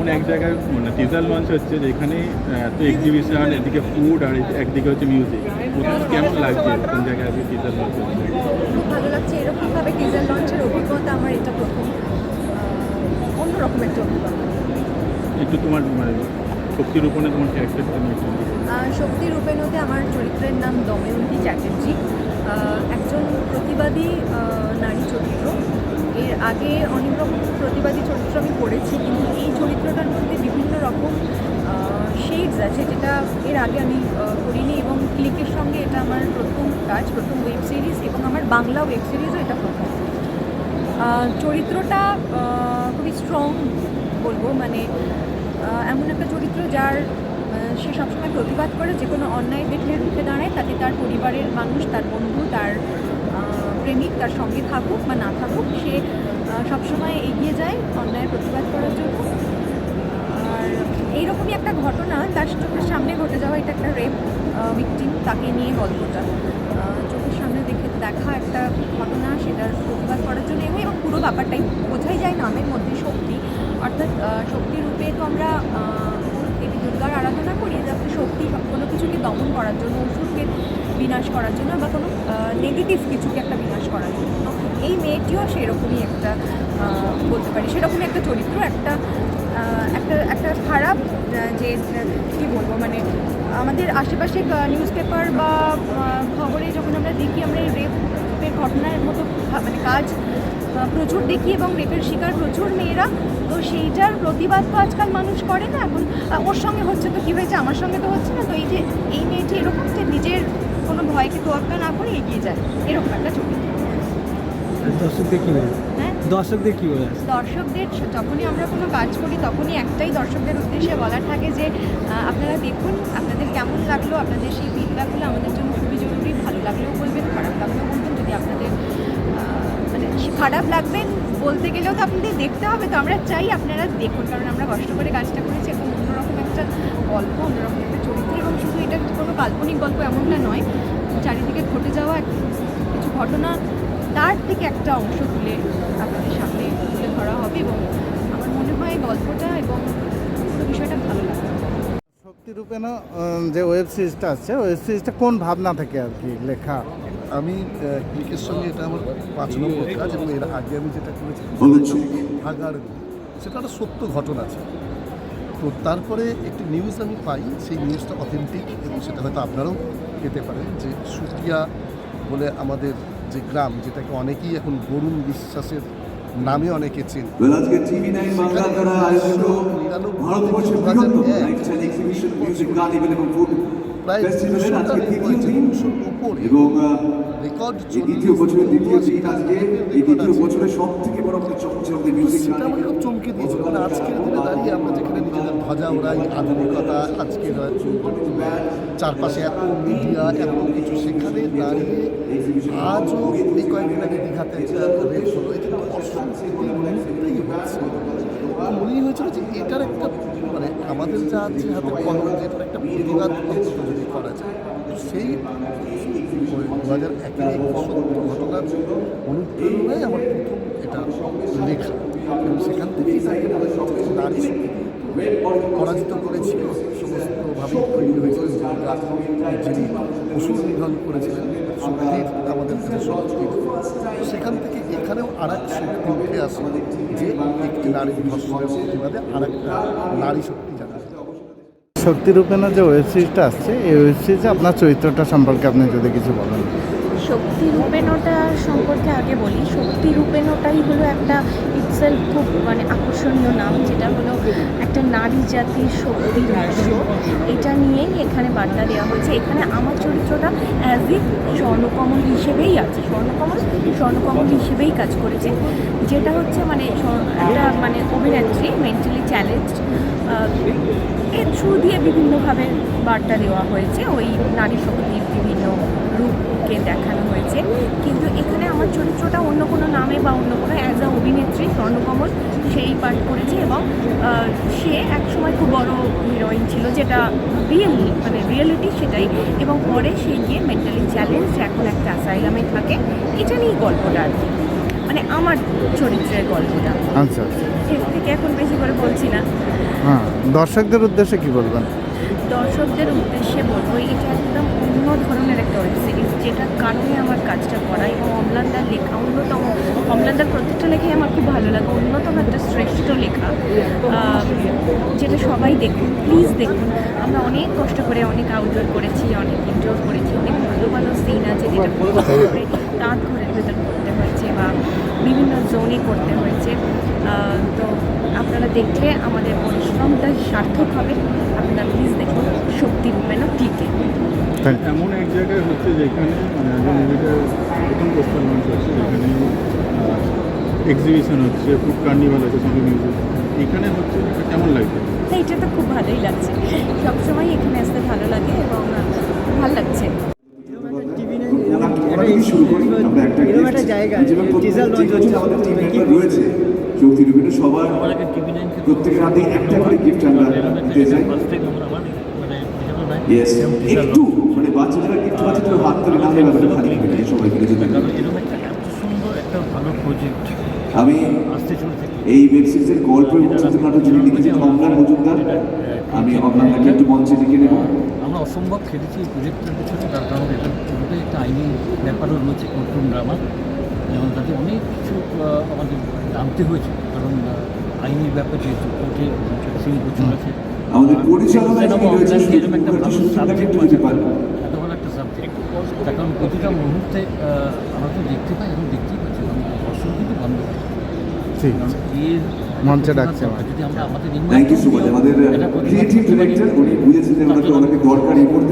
এমন এক জায়গায় মানে টিজার লঞ্চ হচ্ছে যেখানে এত এক্সিবিশন এদিকে ফুড আর একদিকে হচ্ছে মিউজিক কেমন লাগছে কোন জায়গায় আজকে টিজার লঞ্চ হচ্ছে? খুব ভালো লাগছে এরকমভাবে টিজার লঞ্চের অভিজ্ঞতা আমার এটা প্রথম। অন্যরকম একটা অভিজ্ঞতা। একটু তোমার মানে শক্তির উপরে তোমার ক্যারেক্টারটা নিয়ে শক্তি রূপেণতে আমার চরিত্রের নাম দময়ন্তী চ্যাটার্জি। একজন প্রতিবাদী নারী চরিত্র। এর আগে অনেক রকম প্রতিবাদী চরিত্র আমি পড়েছি কিন্তু এই চরিত্রটার মধ্যে বিভিন্ন রকম শেডস আছে যেটা এর আগে আমি করিনি এবং ক্লিকের সঙ্গে এটা আমার প্রথম কাজ, প্রথম ওয়েব সিরিজ এবং আমার বাংলা ওয়েব সিরিজও এটা প্রথম। চরিত্রটা খুবই স্ট্রং বলব মানে এমন একটা চরিত্র যার সে সবসময় প্রতিবাদ করে, যে কোনো অন্যায় দেখলে রুখে দাঁড়ায়, তাতে তার পরিবারের মানুষ, তার বন্ধু, তার প্রেমিক তার সঙ্গে থাকুক বা না থাকুক, সে সবসময় এগিয়ে যায় অন্যায়ের প্রতিবাদ করার জন্য। আর এইরকমই একটা ঘটনা, তার চোখের সামনে ঘটে যাওয়া, এটা একটা রেপ ভিকটিম তাকে নিয়ে গল্পটা চোখের সামনে দেখে দেখা একটা ঘটনা, সেটার প্রতিবাদ করার জন্য এবং এবং পুরো ব্যাপারটাই বোঝাই যায় নামের মধ্যে শক্তি। অর্থাৎ শক্তি রূপে তো আমরা দুর্গার আরাধনা করি যাতে শক্তি কোনো কিছুকে দমন করার জন্য, অসুরকে বিনাশ করার জন্য বা কোনো নেগেটিভ কিছুকে একটা বিনাশ করার জন্য। এই মেয়েটিও সেরকমই একটা বলতে পারি, সেরকমই একটা চরিত্র, একটা একটা একটা খারাপ যে, কী বলব মানে আমাদের আশেপাশে নিউজ পেপার বা খবরে যখন আমরা দেখি, আমরা এই রেপের ঘটনার মতো মানে কাজ প্রচুর দেখি এবং রেপের শিকার প্রচুর মেয়েরা। তো সেইটার প্রতিবাদ তো আজকাল মানুষ করে না। এখন ওর সঙ্গে হচ্ছে তো কী হয়েছে? আমার সঙ্গে তো হচ্ছে না। তো এই যে এই মেয়েটি এরকম যে নিজের কোনো ভয়কে তোয়াক্কা না করে এগিয়ে যায়। এরকম একটা চরিত্র দর্শকদের কী বলে হ্যাঁ? দর্শকদের কী বলে দর্শকদের যখনই আমরা কোনো কাজ করি তখনই একটাই দর্শকদের উদ্দেশ্যে বলার থাকে যে আপনারা দেখুন আপনাদের কেমন লাগল? আপনাদের সেই ফিডব্যাকগুলো আমাদের জন্য খুবই জরুরি। ভালো লাগলেও বলবেন খারাপ লাগলেও বলবেন। খারাপ লাগবেন বলতে গেলেও তো আপনাদের দেখতে হবে তো, আমরা চাই আপনারা দেখুন, কারণ আমরা কষ্ট করে কাজটা করেছি এবং অন্যরকম একটা গল্প, অন্যরকম একটা চরিত্র, এবং শুধু এটা কোনো কাল্পনিক গল্প এমনটা নয়, চারিদিকে ঘটে যাওয়া কিছু ঘটনা, তার থেকে একটা অংশ তুলে আপনাদের সামনে তুলে ধরা হবে, এবং আমার মনে হয় গল্পটা এবং বিষয়টা ভালো লাগবে। যে ওয়েব সিরিজটা আছে ওয়েব সিরিজটা কোন ভাবনা থেকে আর কি লেখা? আমি ক্রিকের সঙ্গে এটা আমার পাঁচ নম্বর কাজ এবং এর আগে আমি যেটা করেছি ভাগাড় সেটা একটা সত্য ঘটনা আছে। তো তারপরে একটি নিউজ আমি পাই সেই নিউজটা অথেন্টিক এবং সেটা হয়তো আপনারাও পেতে পারেন যে সুটিয়া বলে আমাদের যে গ্রাম যেটাকে অনেকেই এখন বরুণ বিশ্বাসের নামে অনেকে চেন। Well, প্রায় উপরে এবং রেকর্ড দ্বিতীয় বছরের দ্বিতীয় দিন আজকে এই দ্বিতীয় বছরের সব থেকে বড় আমাদের মিউজিক সেটা আমাকে খুব চমকে দিয়েছে মানে আজকের দিনে দাঁড়িয়ে আমরা যেখানে নিজেদের আধুনিকতা আজকের চারপাশে এত মিডিয়া এত কিছু সেখানে দাঁড়িয়ে আজও এই কয়েকদিন আগে দীঘাতে রেপ হলো এটা আমার মনেই হয়েছিল যে এটার একটা মানে আমাদের যা আছে হাতে কলম যে একটা প্রতিবাদ যদি করা যায়। সেই দু হাজার একের সত্য ঘটনার অনুপ্রেরণায় আমার এটা লেখা। এবং সেখান থেকেই তাকে নারী পরাজিত করেছিল সমস্তভাবে তৈরি হয়েছিল যিনি অসুর নিধন করেছিলেন আমাদের সেখান থেকে এখানেও আর এক শক্তি আসে যে একটি নারী নারী শক্তি জানা শক্তি যে ওয়েব সিরিজটা আসছে, এই ওয়েব সিরিজে আপনার চরিত্রটা সম্পর্কে আপনি যদি কিছু বলেন। শক্তি রূপেণটা সম্পর্কে আগে বলি। শক্তি রূপেণটাই হলো একটা ইটসেলফ খুব মানে আকর্ষণীয় নাম, যেটা হলো একটা নারী জাতির শক্তির উৎস এটা নিয়েই এখানে বার্তা দেওয়া হয়েছে। এখানে আমার চরিত্রটা অ্যাজ ইফ স্বর্ণকমল হিসেবেই আছে। স্বর্ণকমল স্বর্ণকমল হিসেবেই কাজ করেছে। যেটা হচ্ছে মানে একটা মানে অভিনেত্রী মেন্টালি চ্যালেঞ্জ এর থ্রু দিয়ে বিভিন্নভাবে বার্তা দেওয়া হয়েছে ওই নারী বিভিন্ন রূপকে দেখানো হয়েছে। কিন্তু এখানে আমার চরিত্রটা অন্য কোনো নামে বা অন্য কোনো অ্যাজ আ অভিনেত্রী স্বর্ণকমল সেই পাঠ করেছে এবং সে একসময় খুব বড় হিরোইন ছিল যেটা রিয়েল মানে রিয়েলিটি সেটাই। এবং পরে সে গিয়ে মেন্টালি চ্যালেঞ্জ এখন একটা অ্যাসাইলামে থাকে। এটা নিয়েই গল্পটা আর কি। মানে আমার চরিত্রের গল্পটা। আচ্ছা আচ্ছা। এর থেকে এখন বেশি করে বলছি না। হ্যাঁ দর্শকদের উদ্দেশ্যে কি বলবেন? দর্শকদের উদ্দেশ্যে বলব এটা একদম অন্য ধরনের একটা ওয়েব সিরিজ যেটার কারণে আমার কাজটা করা এবং অম্লানদার লেখা অন্যতম অম্লানদার প্রত্যেকটা লেখাই আমার খুব ভালো লাগে অন্যতম একটা শ্রেষ্ঠ লেখা যেটা সবাই দেখুন প্লিজ দেখুন। আমরা অনেক কষ্ট করে অনেক আউটডোর করেছি অনেক ইনডোর করেছি অনেক ভালো ভালো সিন আছে যেটা তাঁত ঘরের ভেতর করতে হয়েছে বা বিভিন্ন জোনে করতে হয়েছে। তো আপনারা দেখলে আমাদের পরিশ্রমটা সার্থক হবে। আপনারা প্লিজ দেখুন শক্তি রূপেণ টিকে এমন এক জায়গায় হচ্ছে যেখানে মুভিটা প্রথম পোস্টার লঞ্চ হচ্ছে যেখানে এক্সিবিশন হচ্ছে ফুড কার্নিভাল আছে সঙ্গে মিউজিক এখানে হচ্ছে এটা কেমন লাগছে? হ্যাঁ এটা তো খুব ভালোই লাগছে। সবসময় এখানে আসতে ভালো লাগে এবং ভালো লাগছে। আমরা যদি শুরু করি আমরা একটা একটা জায়গা টিজার লঞ্চ প্রত্যেক হচ্ছে আমাদের টিম কি রয়েছে শক্তি রূপে সবার প্রত্যেকের হাতে একটা করে গিফট আমরা দিতে চাই। ইয়েস একটু মানে বাচ্চারা গিফট পাচ্ছে তো হাত তুলে না হলে ব্যাপারটা খালি হবে না সবাই মিলে যদি আমি এই ওয়েব সিরিজের গল্প এবং চিত্রনাট্য যিনি লিখেছেন অমলান মজুমদার আমি অমলানকে একটু মঞ্চে ডেকে নেব। আমরা অসম্ভব খেলেছি এই প্রজেক্টের পিছনে তার কারণ এটা পুরোটাই একটা আইনি ব্যাপারও রয়েছে কোর্টরুম ড্রামা যেমন তাতে অনেক কিছু আমাদের জানতে হয়েছে কারণ আহ, আইনি ব্যাপার যেহেতু কোর্টে সিং প্রচুর আছে। আমাদের পরিচালনায় যিনি এরকম একটা ভালো সাবজেক্ট একটু আছে এত ভালো একটা সাবজেক্ট তার কারণ প্রতিটা মুহূর্তে আমরা তো দেখতে পাই এবং দেখতেই পাচ্ছি দর্শক কিন্তু বন্ধ ডাকছে আমাদের থ্যাংক ইউ সো মাচ আমাদের ক্রিয়েটিভ যে ওনাকে অনেকে দরকার এই মুহূর্তে।